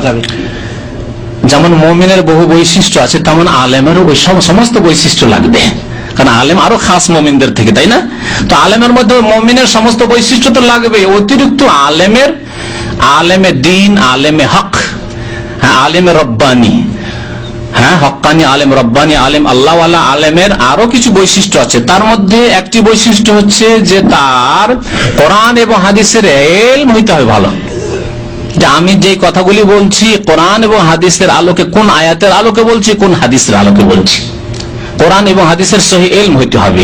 যাবে? যেমন মমিনের বহু বৈশিষ্ট্য আছে, তেমন আলেমেরও সমস্ত বৈশিষ্ট্য লাগবে। কারণ আলেম আরও খাস মমিনদের থেকে, তাই না? তো আলেমের মধ্যে মমিনের সমস্ত বৈশিষ্ট্য তো লাগবে অতিরিক্ত আলেমের, আলেমে দিন, আলেমে হক হ্যাঁ আলেমে রব্বানি। হ্যাঁ হকানি আলেম, রব্বানি আলেম আল্লাহ আলেমের আরও কিছু বৈশিষ্ট্য আছে। তার মধ্যে একটি বৈশিষ্ট্য হচ্ছে যে তার কোরআন এবং হাদিসের এলম হইতে হবে ভালো। আমি যে কথাগুলি বলছি, কোরআন এবং হাদিসের আলোকে, কোন আয়াতের আলোকে বলছি, কোন হাদিসের আলোকে বলছি। কোরআন এবং হাদিসের সহি এলম হইতে হবে।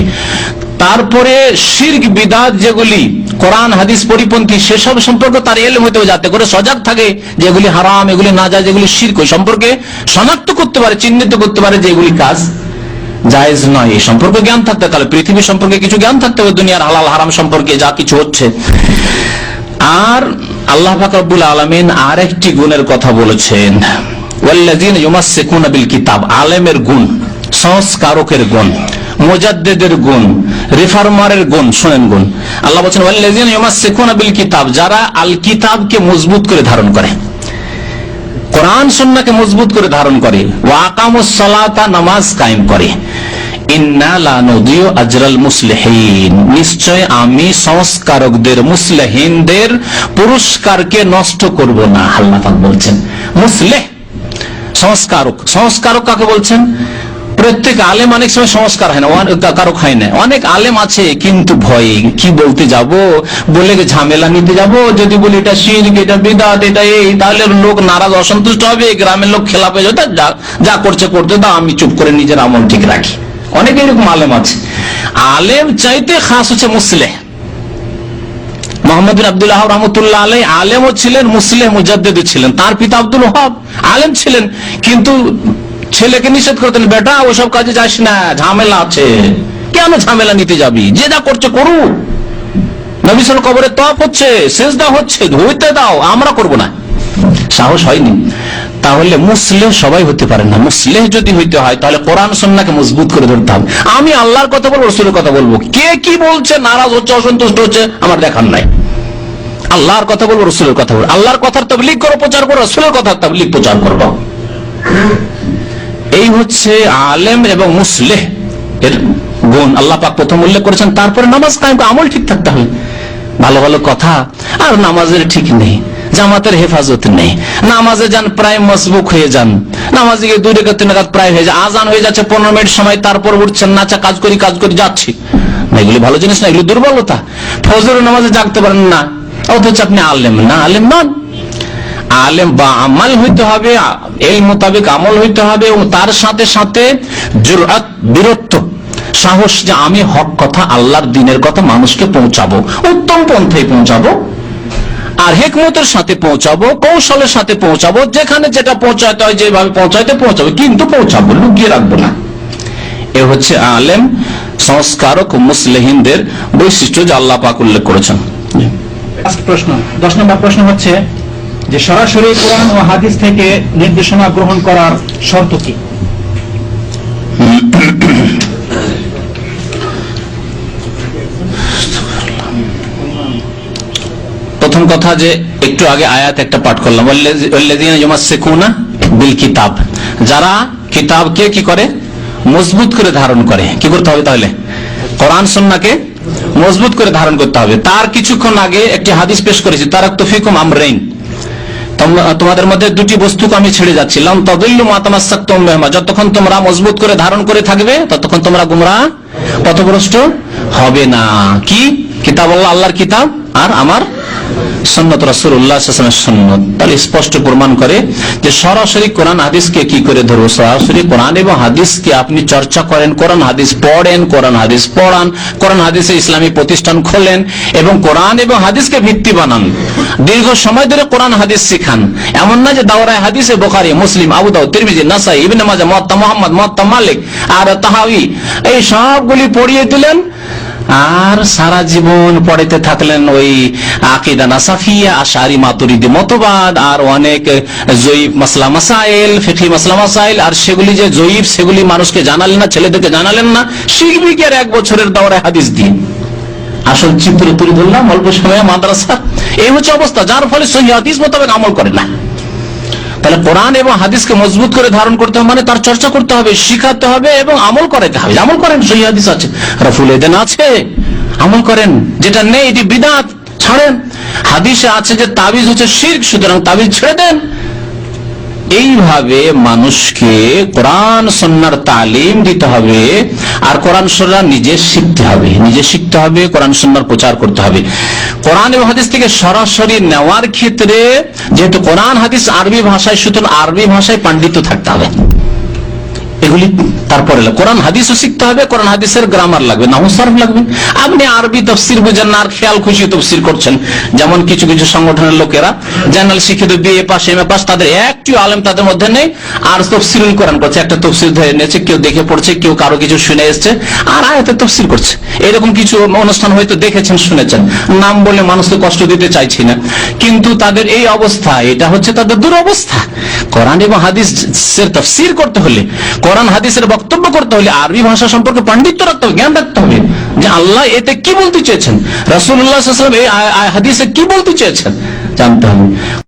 তারপরে শির্ক, বিদাত যেগুলি কোরআন, হাদিস, পরিপন্থী, সেসব সম্পর্কে তার এলম হইতে হবে, যাতে করে সজাগ থাকে যে এগুলি হারাম, এগুলি না যায়, যেগুলি শির্ক। সম্পর্কে শনাক্ত করতে পারে, চিহ্নিত করতে পারে যে এগুলি কাজ জায়েজ নয়। এই সম্পর্কে জ্ঞান থাকতে তাহলে পৃথিবী সম্পর্কে কিছু জ্ঞান থাকতে হবে, দুনিয়ার হালাল, হারাম সম্পর্কে যা কিছু হচ্ছে। আর আল্লাহ ফাকরুল আলমিন আর একটি গুণের কথা বলেছেন। ওয়াল্লাযীনা ইউমাসসিকুনা বিল কিতাব, আলেমের গুণ, সংস্কারকের গুণ। মুজাদ্দিদের গুণ, রিফর্মারের গুণ, শুনেন গুণ। আল্লাহ বলছেন, ওয়াল্লাযীনা বিল কিতাব যারা আল কিতাবকে মজবুত করে ধারণ করে। কোরআন, সুন্নাহকে মজবুত করে ধারণ করে। ওয়াকামুস সালাতা, নামাজ কায়েম করে। নিশ্চয় আমি সংস্কারকদের, মুসলিহিনদের পুরস্কারকে নষ্ট করব না বলছেন। সংস্কারক। সংস্কারক কাকে বলছেন? প্রত্যেক আলেম অনেক সময় সংস্কার হয় না কারক হয় না। অনেক আলেম আছে, কিন্তু ভয়ে, কি বলতে যাব? বলে ঝামেলা নিতে যাব, যদি বলি এটা শিরক, এটা বিদাত, এটা এই, তাহলে লোক নারাজ, অসন্তুষ্ট হবে, গ্রামের লোক খেলাপে যাবে যা- করছে, করতে দাও, আমি চুপ করে নিজের আমল ঠিক রাখি। অনেক এরকম আলেম আছে। আলেম চাইতে খাস হচ্ছে মুসলেহ মোহাম্মদ আব্দুল্লাহ রহমতুল্লাহ আলাই আলেমও ছিলেন, মুসলিম মুজাদ্দেদ ছিলেন। তার পিতা আব্দুল হব আলেম ছিলেন, কিন্তু ছেলেকে নিষেধ করতেন বেটা, ওসব কাজে যাস না, ঝামেলা আছে। কেন ঝামেলা নিতে যাবি? যে যা করছে করুক। নবিসল কবরে তপ হচ্ছে, সেজদা হচ্ছে হইতে দাও, আমরা করব না। সাহস হয়নি। তাহলে মুসলেহ সবাই হতে পারে না। মুসলেহ যদি হইতে হয়, তাহলে কোরআন সন্নাকে মজবুত করে ধরতে হবে। আমি আল্লাহর কথা বলব, রসুলের কথা বলব। কে কি বলছে, নারাজ হচ্ছে, অসন্তুষ্ট হচ্ছে, আমার দেখার নাই। আল্লাহর কথা বলব, রসুলের কথা বলব। আল্লাহর কথার তবলিগ করো, প্রচার করো, রসুলের কথার তবলিগ প্রচার করব। এই হচ্ছে আলেম এবং মুসলেহ এর গুণ। আল্লাহ পাক প্রথম উল্লেখ করেছেন, তারপরে নামাজ কায়েম আমল ঠিক থাকতে হবে। ভালো ভালো কথা। আর নামাজের ঠিক নেই, জামাতের হেফাজত নেই। নামাজে যান, প্রায় মসবুক হয়ে যান। নামাজে গিয়ে দুই রেখাত, তিন রেখাত প্রায় হয়ে যায়। আজান হয়ে যাচ্ছে, পনেরো মিনিট সময়, তারপর উঠছেন না আচ্ছা কাজ করি কাজ করি, যাচ্ছি। না, এগুলি ভালো জিনিস না, এগুলি দুর্বলতা। ফজর নামাজে জাগতে পারেন না, অথচ আপনি আলেম না, আলেম নন। আলেম বা আমাল হইতে হবে এই মোতাবেক আমল হইতে হবে এবং তার সাথে সাথে জুরআত বীরত্ব সাহস যে আমি হক কথা, আল্লাহর দিনের কথা মানুষকে পৌঁছাবো, উত্তম পন্থায় পৌঁছাবো আর হেকমতের সাথে পৌঁছাবো, কৌশলের সাথে পৌঁছাবো, যেখানে যেটা পৌঁছাতে হয়, যেভাবে পৌঁছাইতে পৌঁছাবো, কিন্তু পৌঁছাবো, লুকিয়ে রাখব না। এ হচ্ছে আলেম, সংস্কারক মুসলিহিনদের বৈশিষ্ট্য যা আল্লাহ পাক উল্লেখ করেছেন। প্রশ্ন, দশ নম্বর প্রশ্ন হচ্ছে যে সরাসরি কোরআন ও হাদিস থেকে নির্দেশনা গ্রহণ করার শর্ত কি? প্রথম কথা যে একটু আগে আয়াত একটা পাঠ করলাম। বিল কিতাব যারা কি করে? মজবুত করে ধারণ করে। কি করতে হবে তাহলে? কোরআন সুন্নাহকে মজবুত করে ধারণ করতে হবে। তার কিছুক্ষণ আগে একটি হাদিস পেশ করেছি তার তফিকুম আমরাইন। তোমাদের মধ্যে দুটি বস্তুকে আমি ছেড়ে যাচ্ছিলাম তদল্লু মাতামাসাক তোমরা যতক্ষণ তোমরা মজবুত করে ধারণ করে থাকবে, ততক্ষণ তোমরা গুমরা পথভ্রষ্ট হবে না। কি? কিতাব আল্লাহ, আল্লাহর কিতাব আর আমার সন্নত রাসূলুল্লাহ সাল্লাল্লাহু সন্ন্যত তাহলে স্পষ্ট প্রমাণ করে যে সরাসরি কোরআন হাদিসকে কি করে ধরবো? সরাসরি কোরআন এবং হাদিসকে আপনি চর্চা করেন, কোরআন হাদিস পড়েন, কোরআন হাদিস পড়ান, কোরআন হাদিসে ইসলামী প্রতিষ্ঠান খোলেন এবং কোরআন এবং হাদিসকে ভিত্তি বানান। দীর্ঘ সময় ধরে কোরআন হাদিস শিখান। এমন না যে দাওরায় হাদিসে বোখারি, মুসলিম, আবু দাউদ, তিরমিজি, নাসাই, ইবনে মাজাহ, মুয়াত্তা, মুহাম্মদ, মুয়াত্তা, মালিক, আর তাহাবি এই সবগুলি পড়িয়ে দিলেন। আর সারা জীবন পড়াইতে থাকলেন ওই আকিদা নাসাফিয়া আশারি মাতুরিদি মতবাদ, আর অনেক জয়ীব মাসলা মাসাইল ফিকি মাসলা মাসাইল, আর সেগুলি যে জয়ীব, সেগুলি মানুষকে জানালেন না, ছেলেদেরকে জানালেন না শিখবি কি আর এক বছরের দাওরায় হাদিস দিয়ে। আসল চিত্র তুলে ধরলাম অল্প সময়ে মাদ্রাসা। এই হচ্ছে অবস্থা, যার ফলে সহি হাদিস মোতাবেক আমল করে না। তাহলে কোরআন এবং হাদিসকে মজবুত করে ধারণ করতে হবে মানে তার চর্চা করতে হবে, শিখাতে হবে এবং আমল করাতে হবে। আমল করেন, সহি হাদিস আছে। রফুল এদেন আছে। আমল করেন, যেটা নেই, এটি বিদাত। ছাড়েন। হাদিসে আছে যে তাবিজ হচ্ছে শির্ক, সুতরাং তাবিজ ছেড়ে দেন। এইভাবে মানুষকে কোরআন সন্ন্যার তালিম দিতে হবে আর কোরআন সন্না নিজে শিখতে হবে। নিজে শিখতে হবে, কোরআন সন্ন্যার প্রচার করতে হবে। কোরআন এবং হাদিস থেকে সরাসরি নেওয়ার ক্ষেত্রে যেহেতু কোরআন, হাদিস আরবি ভাষায়, সুতরাং আরবি ভাষায় পাণ্ডিত্য থাকতে হবে। এগুলি তারপরে। কোরআন হাদিসও শিখতে হবে, কোরআন হাদিসের গ্রামার লাগবে না সরফ লাগবে। আপনি আরবি তফসির বুঝেন না, আর খেয়াল খুশি তফসির করছেন। যেমন কিছু কিছু সংগঠনের লোকেরা জেনারেল শিক্ষিত BA pass M A pass তাদের একটি আলেম তাদের মধ্যে নেই, আর তফসিরুল কোরআন করছে। একটা তফসির ধরে নিয়েছে, কেউ দেখে পড়ছে, কেউ কারও কিছু শুনে এসছে, আর আয়াতে তফসির করছে। এরকম কিছু অনুষ্ঠান হয়তো দেখেছেন, শুনেছেন। নাম বলে মানুষকে কষ্ট দিতে চাইছি না। কিন্তু তাদের এই অবস্থা, এটা হচ্ছে তাদের দুরবস্থা। কোরআন এবং হাদিসের তফসির করতে হলে, কোরআন হাদিসের বক্তব্য করতে হলে আরবি ভাষা সম্পর্কে পাণ্ডিত্য রাখতে হবে, জ্ঞান রাখতে হবে। যে আল্লাহ এতে কি বলতে চেয়েছেন? রসুল্লাহ হাদিসে কি বলতে চেয়েছেন? জানতে হবে।